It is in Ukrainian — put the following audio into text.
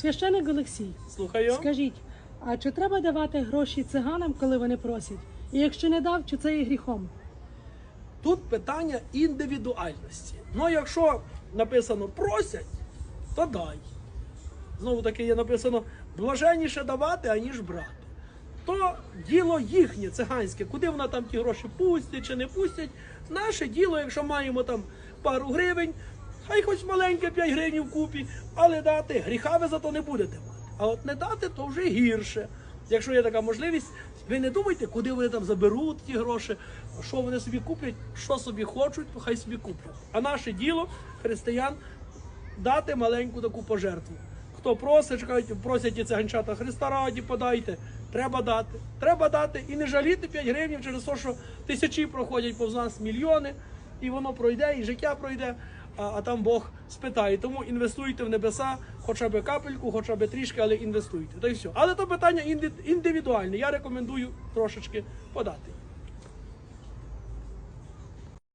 Священик Олексій, Слухаю. скажіть, а чи треба давати гроші циганам, коли вони просять? І якщо не дав, чи це є гріхом? Тут питання індивідуальності. Ну, якщо написано просять, то дай. Знову таки є написано блаженніше давати, аніж брати. То діло їхнє, циганське, куди вона там ті гроші пустять чи не пустять. Наше діло, якщо маємо там пару гривень, хай хоч маленьке 5 гривень в купі, але дати гріха ви зато не будете мати. А от не дати, то вже гірше. Якщо є така можливість, ви не думайте, куди вони там заберуть ті гроші, що вони собі куплять, що собі хочуть, то хай собі куплять. А наше діло, християн, дати маленьку таку пожертву. Хто просить, кажуть, просять і циганчата Христа раді, подайте. Треба дати. Треба дати і не жаліти 5 гривень через те, що тисячі проходять повз нас мільйони, і воно пройде, і життя пройде, а, там Бог спитає. Тому інвестуйте в небеса, хоча б капельку, хоча б трішки, але інвестуйте. Та й все. Але то питання інди- індивідуальне. Я рекомендую трошечки подати.